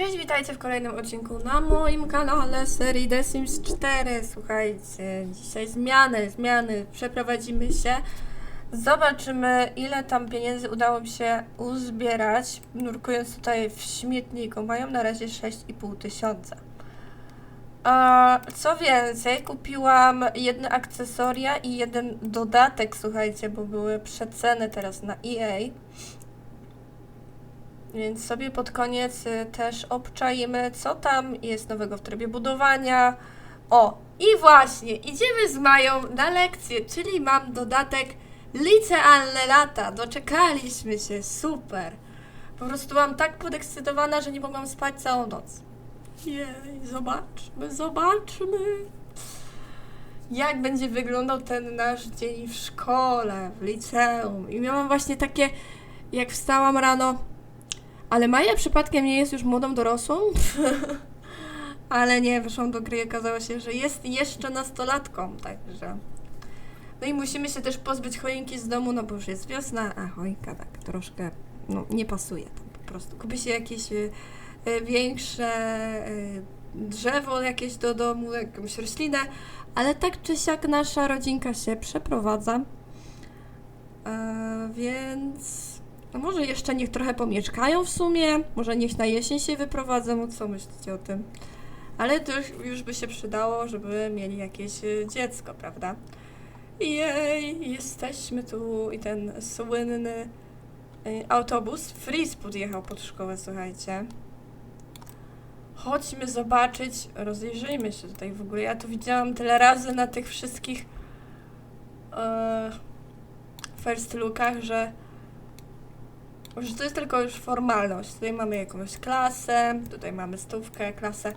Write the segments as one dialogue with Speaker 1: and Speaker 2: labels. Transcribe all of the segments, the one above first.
Speaker 1: Cześć, witajcie w kolejnym odcinku na moim kanale serii The Sims 4. Słuchajcie, dzisiaj zmiany, zmiany, przeprowadzimy się. Zobaczymy, ile tam pieniędzy udało mi się uzbierać, nurkując tutaj w śmietniku. Mają na razie 6,5 tysiąca. Co więcej, kupiłam jedne akcesoria i jeden dodatek, słuchajcie, bo były przeceny teraz na EA. Więc sobie pod koniec y, też obczajmy, co tam jest nowego w trybie budowania. O, i właśnie, idziemy z Mają na lekcję, czyli mam dodatek licealne lata. Doczekaliśmy się, super. Po prostu byłam tak podekscytowana, że nie mogłam spać całą noc. Jej, zobaczmy, zobaczmy. Jak będzie wyglądał ten nasz dzień w szkole, w liceum. I miałam właśnie takie, jak wstałam rano, ale Maja przypadkiem nie jest już młodą dorosłą? Ale nie, weszłam do gry i okazało się, że jest jeszcze nastolatką, także... No i musimy się też pozbyć choinki z domu, no bo już jest wiosna, a choinka tak troszkę, no nie pasuje tam po prostu. Kupi się jakieś y, y, większe y, drzewo jakieś do domu, jakąś roślinę, ale tak czy siak nasza rodzinka się przeprowadza, e, więc... No może jeszcze niech trochę pomieszkają w sumie, może niech na jesień się wyprowadzą, co myślicie o tym? Ale to już, by się przydało, żeby mieli jakieś y, dziecko, prawda? Jej, jesteśmy tu i ten słynny y, autobus Freeze podjechał pod szkołę, słuchajcie. Chodźmy zobaczyć, rozejrzyjmy się tutaj w ogóle. Ja tu widziałam tyle razy na tych wszystkich e, first lookach, że że to jest tylko już formalność. Tutaj mamy jakąś klasę, tutaj mamy stówkę, klasę.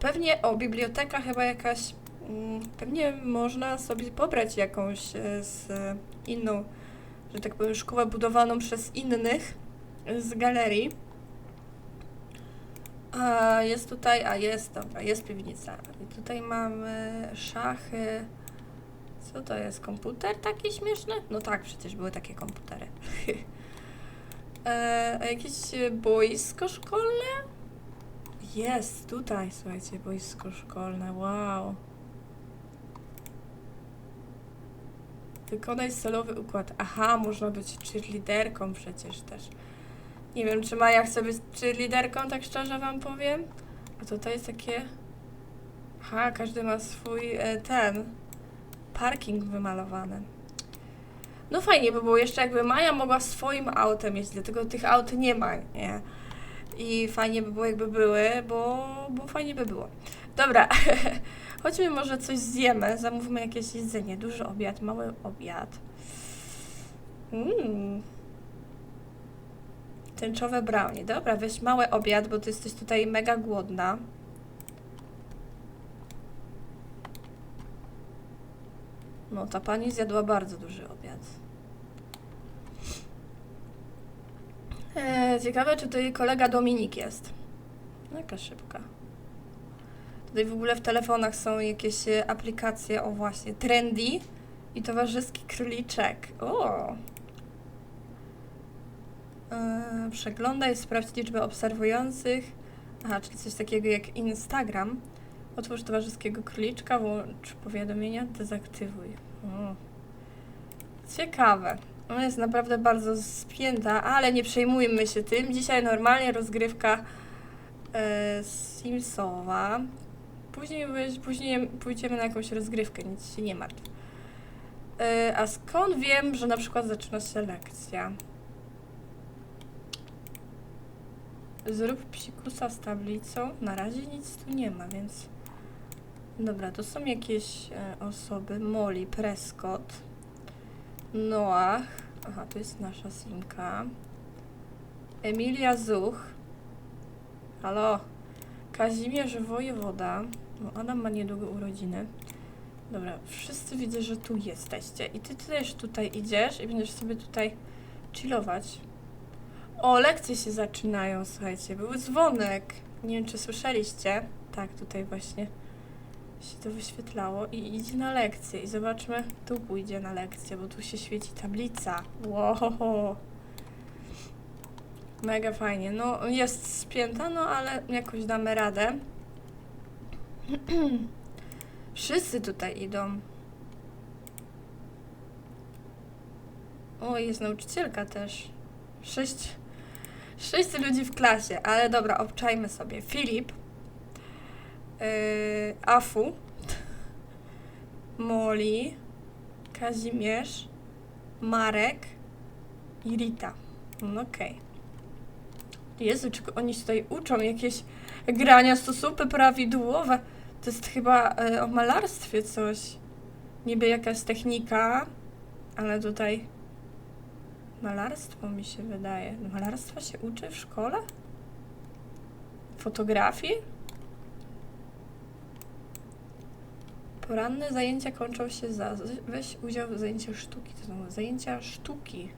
Speaker 1: Pewnie o biblioteka chyba jakaś. mm, Pewnie można sobie pobrać jakąś e, z inną, że tak powiem, szkołę budowaną przez innych e, z galerii. A jest tutaj, a jest, dobra, jest piwnica. I tutaj mamy szachy. Co to jest? Komputer taki śmieszny? No tak, przecież były takie komputery. E, jakieś e, boisko szkolne? Jest, tutaj, słuchajcie, boisko szkolne, wow. Wykonaj celowy układ. Aha, można być cheerleaderką przecież też. Nie wiem, czy Maja chce być cheerleaderką, tak szczerze wam powiem. A tutaj jest takie... Aha, każdy ma swój e, ten... Parking wymalowany. No fajnie by było jeszcze jakby Maja mogła swoim autem jeździć, dlatego tych aut nie ma, nie? I fajnie by było jakby były, bo, bo fajnie by było. Dobra, chodźmy może coś zjemy, zamówmy jakieś jedzenie, duży obiad, mały obiad. Mmm. Tęczowe brownie. Dobra, weź mały obiad, bo ty jesteś tutaj mega głodna. No, ta pani zjadła bardzo duży obiad. E, ciekawe, czy tutaj kolega Dominik jest. Jaka szybka. Tutaj w ogóle w telefonach są jakieś e, aplikacje, o właśnie, Trendy i Towarzyski Króliczek. O! E, przeglądaj, sprawdź liczbę obserwujących. Aha, czyli coś takiego jak Instagram. Otwórz towarzyskiego króliczka, włącz powiadomienia, dezaktywuj. O. Ciekawe. Ona jest naprawdę bardzo spięta, ale nie przejmujmy się tym. Dzisiaj normalnie rozgrywka e, Simsowa. Później, później pójdziemy na jakąś rozgrywkę, nic się nie martw. E, a skąd wiem, że na przykład zaczyna się lekcja? Zrób psikusa z tablicą. Na razie nic tu nie ma, więc... Dobra, to są jakieś e, osoby. Molly, Prescott, Noach. Aha, to jest nasza Simka. Emilia Zuch. Halo. Kazimierz Wojewoda. No, Adam ma niedługo urodziny. Dobra, wszyscy widzę, że tu jesteście. I ty też tutaj idziesz i będziesz sobie tutaj chillować. O, lekcje się zaczynają, słuchajcie. Był dzwonek. Nie wiem, czy słyszeliście. Tak, tutaj właśnie się to wyświetlało i idzie na lekcję. I zobaczmy, tu pójdzie na lekcję, bo tu się świeci tablica. Wow. Mega fajnie. No, jest spięta, no ale jakoś damy radę. Wszyscy tutaj idą. O, jest nauczycielka też. Sześć, sześć ludzi w klasie, ale dobra, obczajmy sobie. Filip, Afu, Moli, Kazimierz, Marek i Rita. No okej. Jezu, czy oni się tutaj uczą jakieś grania stosupy prawidłowe? To jest chyba e, o malarstwie coś. Niby jakaś technika, ale tutaj malarstwo mi się wydaje. Malarstwa się uczy w szkole? Fotografii? Poranne zajęcia kończą się za. Weź udział w zajęciach sztuki. To są zajęcia sztuki.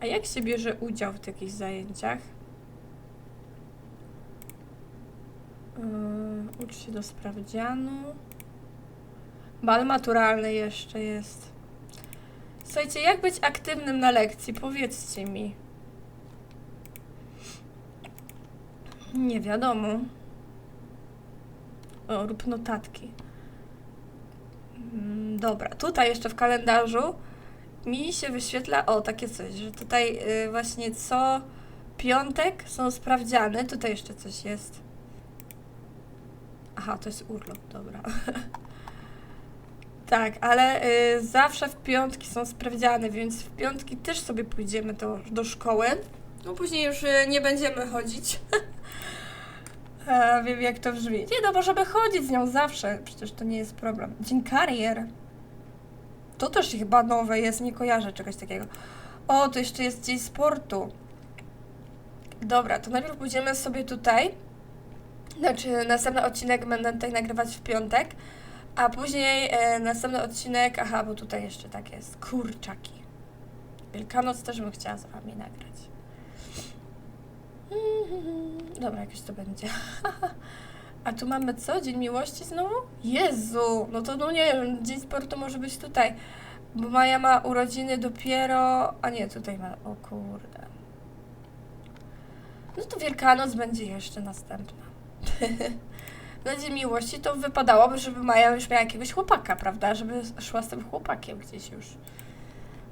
Speaker 1: A jak się bierze udział w takich zajęciach? Yy, ucz się do sprawdzianu. Bal maturalny jeszcze jest. Słuchajcie, jak być aktywnym na lekcji? Powiedzcie mi. Nie wiadomo. O, rób notatki. Mm, Dobra, tutaj jeszcze w kalendarzu mi się wyświetla, o takie coś, że tutaj y, właśnie co piątek są sprawdziany. Tutaj jeszcze coś jest. Aha, to jest urlop, dobra. tak, ale y, zawsze w piątki są sprawdziane, więc w piątki też sobie pójdziemy do, do szkoły. No później już y, nie będziemy chodzić. A, wiem jak to brzmi. Nie no, możemy chodzić z nią zawsze, przecież to nie jest problem. Dzień karier. To też chyba nowe jest, nie kojarzę czegoś takiego. O, to jeszcze jest dzień sportu. Dobra, to najpierw pójdziemy sobie tutaj. Znaczy, następny odcinek będę tutaj nagrywać w piątek, a później e, następny odcinek, aha, bo tutaj jeszcze tak jest, kurczaki. Wielkanoc też bym chciała z wami nagrać. Dobra, jakieś to będzie. A tu mamy co? Dzień miłości znowu? Jezu! No to no nie wiem, dzień sportu może być tutaj. Bo Maja ma urodziny dopiero... A nie, tutaj ma... O kurde. No to Wielkanoc będzie jeszcze następna. Na Dzień Miłości to wypadałoby, żeby Maja już miała jakiegoś chłopaka, prawda? Żeby szła z tym chłopakiem gdzieś już.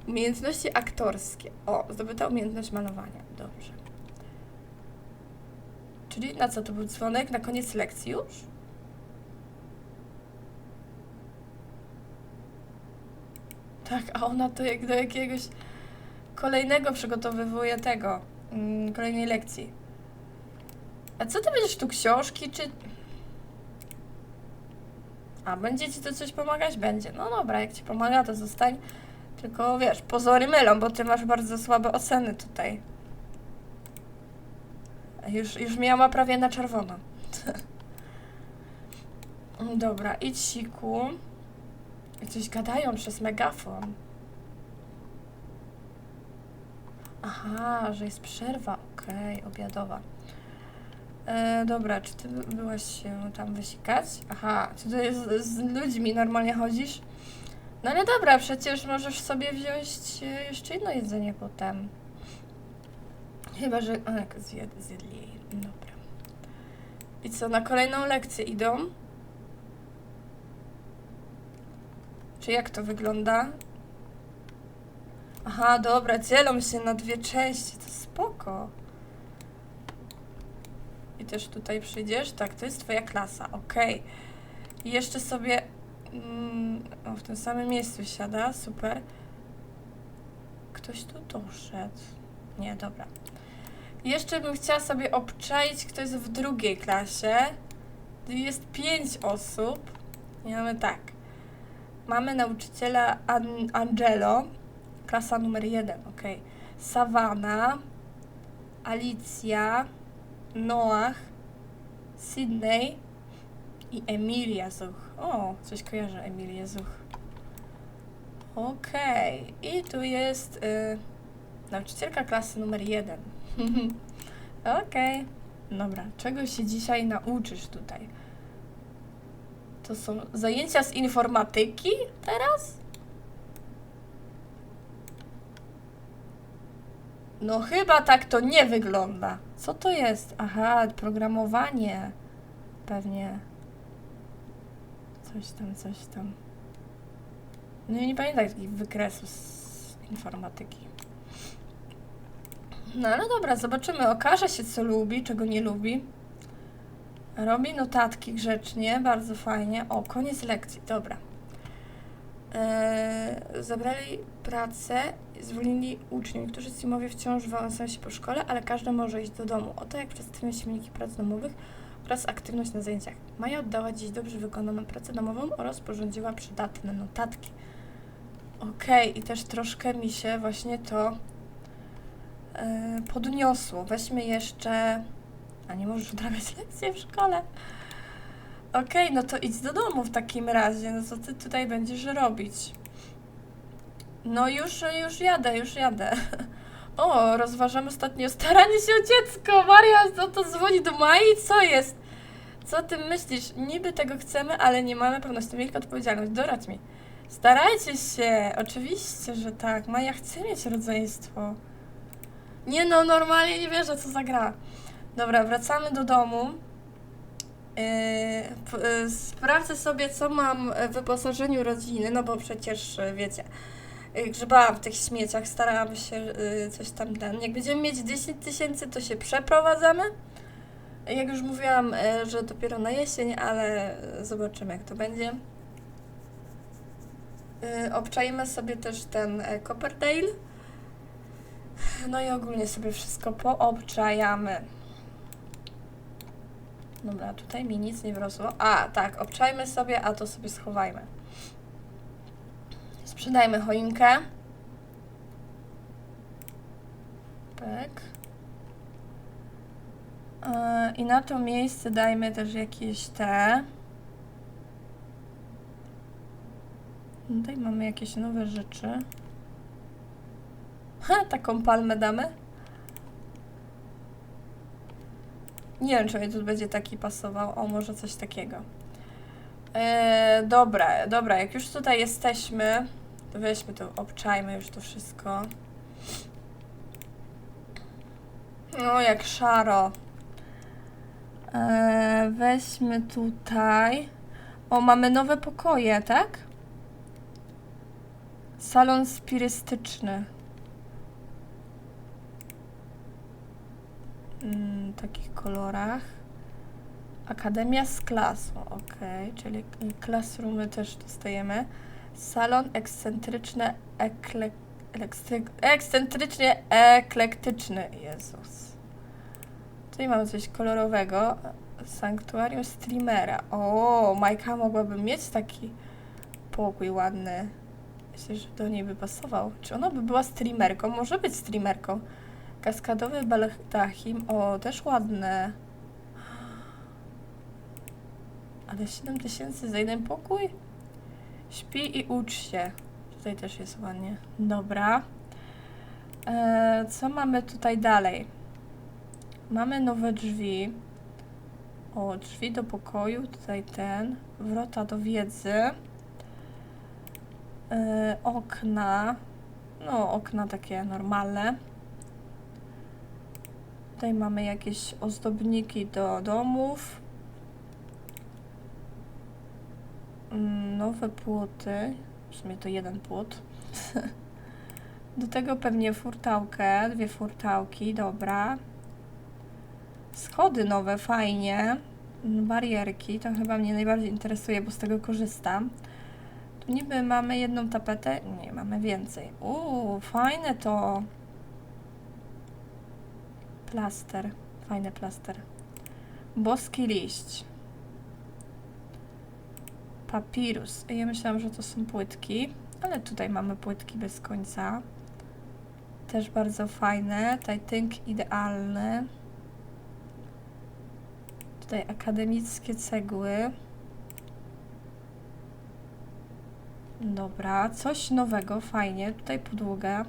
Speaker 1: Umiejętności aktorskie. O, zdobyta umiejętność malowania. Dobrze. Czyli na co to był dzwonek? Na koniec lekcji już? Tak, a ona to jak do jakiegoś kolejnego przygotowywuje tego, mm, kolejnej lekcji. A co ty będziesz tu książki, czy... A, będzie ci to coś pomagać? Będzie. No dobra, jak ci pomaga, to zostań. Tylko wiesz, pozory mylą, bo ty masz bardzo słabe oceny tutaj. Już, już miała prawie na czerwono. Dobra, idź siku. Coś gadają przez megafon. Aha, że jest przerwa, okej, obiadowa. E, dobra, czy ty by- byłaś się tam wysikać? Aha, czy ty z, z ludźmi normalnie chodzisz? No ale dobra, przecież możesz sobie wziąć e, jeszcze inne jedzenie potem. Chyba, że... A, jak zjed, zjedli jej. Dobra. I co, na kolejną lekcję idą? Czy jak to wygląda? Aha, dobra, dzielą się na dwie części, to spoko. I też tutaj przyjdziesz? Tak, to jest twoja klasa, okej. I jeszcze sobie... Mm, o, w tym samym miejscu siada, super. Ktoś tu doszedł. Nie, dobra. Jeszcze bym chciała sobie obczaić, kto jest w drugiej klasie. Jest pięć osób. I mamy tak. Mamy nauczyciela An Angelo, klasa numer jeden, ok. Savana, Alicja, Noach, Sydney i Emilia Zuch. O, coś kojarzę Emilię Zuch. Okej, i tu jest y, nauczycielka klasy numer jeden. Okej. Dobra, czego się dzisiaj nauczysz tutaj? To są zajęcia z informatyki teraz? No chyba tak to nie wygląda. Co to jest? Aha, programowanie. Pewnie. Coś tam, coś tam. No i nie pamiętam takich wykresów z informatyki. No ale dobra, zobaczymy. Okaże się, co lubi, czego nie lubi. Robi notatki grzecznie, bardzo fajnie. O, koniec lekcji, dobra. Eee, zabrali pracę, zwolnili uczniów. Niektórzy Simowie wciąż wałęsają się po szkole, ale każdy może iść do domu. Oto jak przedstawiają się wyniki prac domowych oraz aktywność na zajęciach. Maja oddała dziś dobrze wykonaną pracę domową oraz sporządziła przydatne notatki. Okej, i też troszkę mi się właśnie to podniosło. Weźmy jeszcze... A nie możesz odrabiać lekcje w szkole. Okej, no to idź do domu w takim razie. No co ty tutaj będziesz robić? No już, już jadę, już jadę. O, rozważam ostatnio staranie się o dziecko. Maria, no to dzwoni do Mai, co jest? Co o tym myślisz? Niby tego chcemy, ale nie mamy pewności. Wielka odpowiedzialność. Doradź mi. Starajcie się. Oczywiście, że tak. Maja chce mieć rodzeństwo. Nie no, normalnie nie wierzę, co za gra. Dobra, wracamy do domu. Yy, yy, sprawdzę sobie, co mam w wyposażeniu rodziny, no bo przecież, yy, wiecie, grzebałam w tych śmieciach, starałam się coś tam ten. Jak będziemy mieć 10 tysięcy, to się przeprowadzamy. Jak już mówiłam, że dopiero na jesień, ale zobaczymy, jak to będzie. Yy, obczajmy sobie też ten Copperdale. No i ogólnie sobie wszystko poobczajamy. Dobra, tutaj mi nic nie wrosło. A, tak, obczajmy sobie, a to sobie schowajmy. Sprzedajmy choinkę. Tak. Yy, I na to miejsce dajmy też jakieś te. Tutaj mamy jakieś nowe rzeczy. Ha, taką palmę damy. Nie wiem, czy mi tu będzie taki pasował. O, może coś takiego. Eee, dobra, dobra, jak już tutaj jesteśmy, to weźmy to, obczajmy już to wszystko. No, jak szaro. Eee, weźmy tutaj. O, mamy nowe pokoje, tak? Salon spirystyczny. mm, takich kolorach. Akademia z klasą, ok, czyli classroomy też dostajemy. Salon ekscentryczny, ekle, ekscy- ekscentrycznie eklektyczny, Jezus. Tutaj mamy coś kolorowego. Sanktuarium streamera. O, Majka mogłaby mieć taki pokój ładny. Myślę, że do niej by pasował. Czy ona by była streamerką? Może być streamerką. Kaskadowy baldachim. O, też ładne. Ale 7 tysięcy za jeden pokój? Śpi i ucz się. Tutaj też jest ładnie. Dobra. E, co mamy tutaj dalej? Mamy nowe drzwi. O, drzwi do pokoju. Tutaj ten. Wrota do wiedzy. E, okna. No, okna takie normalne. Tutaj mamy jakieś ozdobniki do domów. Mm, Nowe płoty. W sumie to jeden płot. Do tego pewnie furtałkę, dwie furtałki, dobra. Schody nowe, fajnie. Mm, Barierki, to chyba mnie najbardziej interesuje, bo z tego korzystam. Tu niby mamy jedną tapetę. Nie, mamy więcej. Uuu, fajne to. Plaster. Fajny plaster. Boski liść. Papirus. Ja myślałam, że to są płytki, ale tutaj mamy płytki bez końca. Też bardzo fajne. Tutaj tynk idealny. Tutaj akademickie cegły. Dobra, coś nowego, fajnie. Tutaj podłoga.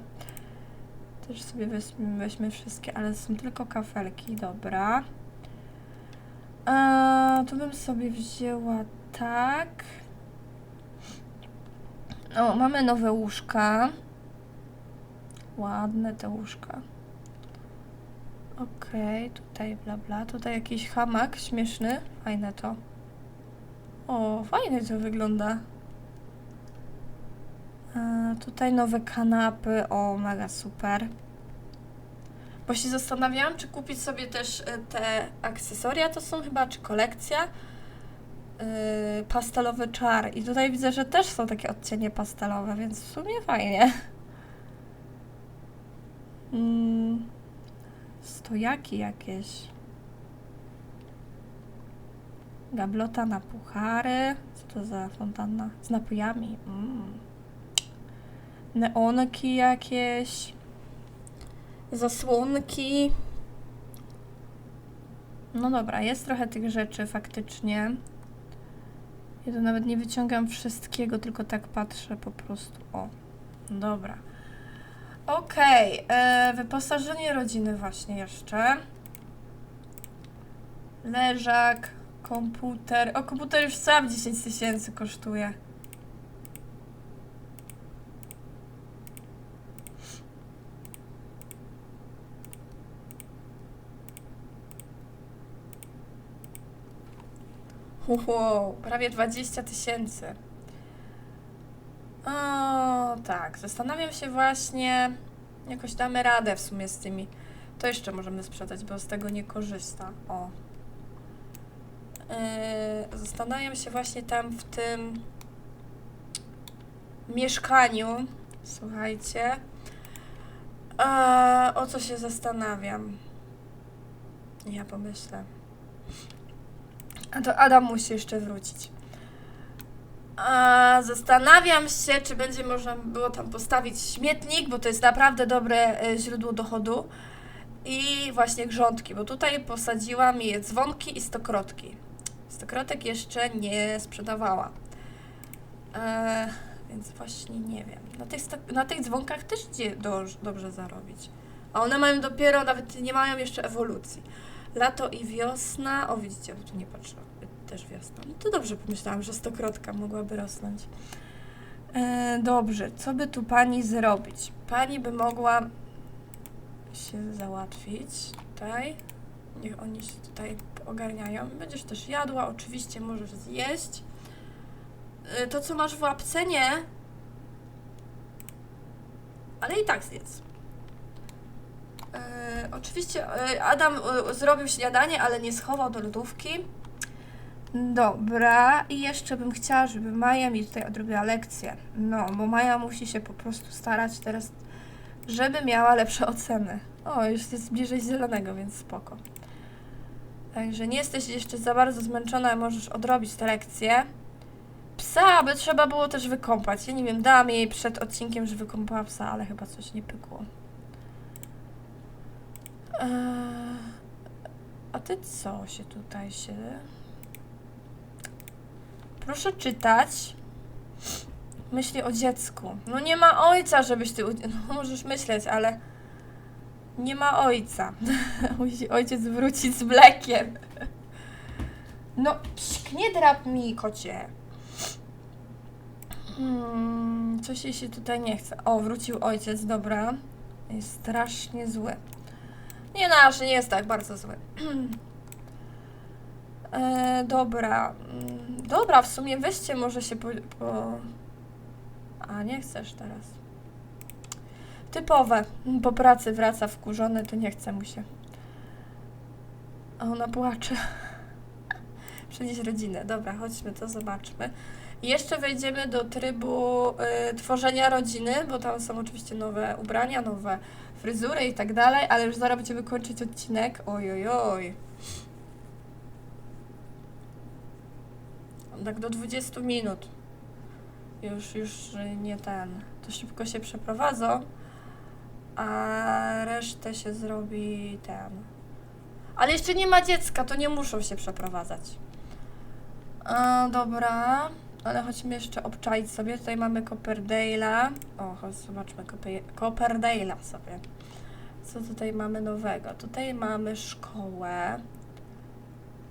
Speaker 1: Też sobie weźmy, weźmy wszystkie, ale są tylko kafelki, dobra. Eee, to bym sobie wzięła tak. O, mamy nowe łóżka. Ładne te łóżka. Okej, tutaj bla bla. Tutaj jakiś hamak śmieszny. Fajne to. O, fajnie to wygląda. E, tutaj nowe kanapy. O, mega super. Bo się zastanawiałam, czy kupić sobie też e, te akcesoria, to są chyba, czy kolekcja. Yy, pastelowy czar. I tutaj widzę, że też są takie odcienie pastelowe, więc w sumie fajnie. Mm, stojaki jakieś. Gablota na puchary. Co to za fontanna? Z napojami. Mm. Neonki jakieś. Zasłonki. No dobra, jest trochę tych rzeczy faktycznie. Ja to nawet nie wyciągam wszystkiego, tylko tak patrzę po prostu. O, dobra. Okej, e, wyposażenie rodziny właśnie jeszcze. Leżak, komputer. O, komputer już sam 10 tysięcy kosztuje. Wow, prawie 20 tysięcy. O, tak. Zastanawiam się właśnie, jakoś damy radę w sumie z tymi. To jeszcze możemy sprzedać, bo z tego nie korzysta. O. Yy, zastanawiam się właśnie tam w tym mieszkaniu. Słuchajcie. A, o co się zastanawiam? Ja pomyślę. A to Adam musi jeszcze wrócić. A, zastanawiam się, czy będzie można było tam postawić śmietnik, bo to jest naprawdę dobre e, źródło dochodu. I właśnie grządki, bo tutaj posadziłam je dzwonki i stokrotki. Stokrotek jeszcze nie sprzedawała. E, więc właśnie nie wiem. Na tych, na tych dzwonkach też idzie do, dobrze zarobić. A one mają dopiero, nawet nie mają jeszcze ewolucji. Lato i wiosna. O, widzicie, tu nie patrzyłam. Też wiosna. No to dobrze pomyślałam, że stokrotka mogłaby rosnąć. E, dobrze, co by tu pani zrobić? Pani by mogła się załatwić tutaj. Niech oni się tutaj ogarniają. Będziesz też jadła, oczywiście możesz zjeść. E, to, co masz w łapce, nie. Ale i tak zjedz. E, oczywiście e, Adam e, zrobił śniadanie, ale nie schował do lodówki. Dobra, i jeszcze bym chciała, żeby Maja mi tutaj odrobiła lekcję. No, bo Maja musi się po prostu starać teraz, żeby miała lepsze oceny. O, już jest bliżej zielonego, więc spoko. Także nie jesteś jeszcze za bardzo zmęczona, możesz odrobić tę lekcję. Psa by trzeba było też wykąpać. Ja nie wiem, dałam jej przed odcinkiem, że wykąpała psa, ale chyba coś nie pykło. Eee, a ty co się tutaj się... Proszę czytać. Myśli o dziecku. No nie ma ojca, żebyś ty... No możesz myśleć, ale... Nie ma ojca. Musi ojciec wrócić z mlekiem. No, psik, nie drap mi, kocie. Hmm, coś jej się tutaj nie chce. O, wrócił ojciec, dobra. Jest strasznie zły. Nie nasz, nie jest tak bardzo zły. e, dobra. Mm, Dobra, w sumie weźcie może się po, po... A, nie chcesz teraz. Typowe. Po pracy wraca wkurzony, to nie chce mu się. A ona płacze. Przenieść rodzinę. Dobra, chodźmy, to zobaczmy. Jeszcze wejdziemy do trybu y, tworzenia rodziny, bo tam są oczywiście nowe ubrania, nowe fryzury i tak dalej, ale już zaraz będziemy kończyć odcinek. Oj, oj, oj. Tak do 20 minut. Już, już nie ten. To szybko się przeprowadzą, a resztę się zrobi ten. Ale jeszcze nie ma dziecka, to nie muszą się przeprowadzać. A, dobra, ale chodźmy jeszcze obczaić sobie. Tutaj mamy Copperdale'a. O, chodź, zobaczmy Copper- Copperdale'a sobie. Co tutaj mamy nowego? Tutaj mamy szkołę.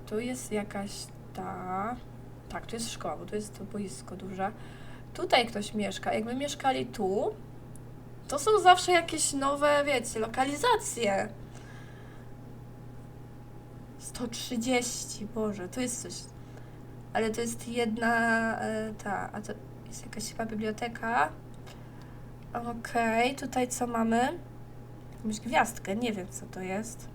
Speaker 1: Tu jest jakaś ta. Tak, tu jest szkoła, bo tu jest to boisko duże. Tutaj ktoś mieszka. Jakby mieszkali tu, to są zawsze jakieś nowe, wiecie, lokalizacje. 130, Boże, to jest coś. Ale to jest jedna e, ta, a to jest jakaś chyba biblioteka. Okej, tutaj co mamy? Jakąś gwiazdkę, nie wiem co to jest.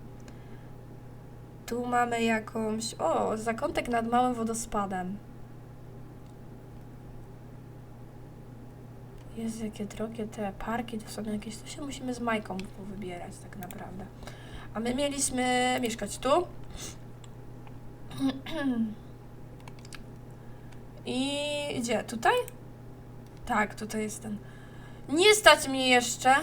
Speaker 1: Tu mamy jakąś. O, zakątek nad małym wodospadem. Jest jakie drogie te parki, to są jakieś. Tu się musimy z Majką wybierać, tak naprawdę. A my mieliśmy mieszkać tu. I gdzie? Tutaj? Tak, tutaj jest ten. Nie stać mnie jeszcze.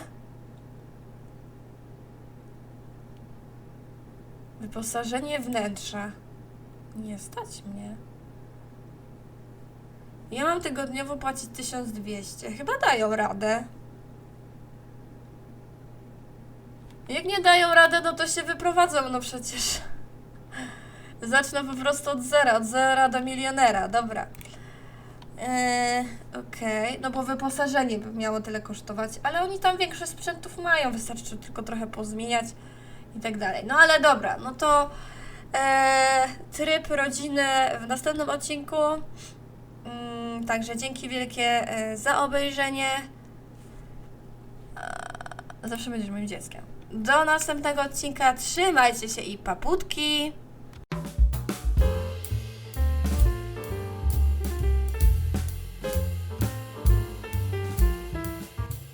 Speaker 1: Wyposażenie wnętrza. Nie stać mnie. Ja mam tygodniowo płacić 1200. Chyba dają radę. Jak nie dają radę, no to się wyprowadzą, no przecież. Zacznę po prostu od zera, od zera do milionera, dobra. Eee, Okej, no bo wyposażenie by miało tyle kosztować, ale oni tam większość sprzętów mają, wystarczy tylko trochę pozmieniać i tak dalej. No ale dobra, no to eee, tryb rodziny w następnym odcinku. Mm, także dzięki wielkie e, za obejrzenie. Zawsze będziesz moim dzieckiem. Do następnego odcinka. Trzymajcie się i paputki.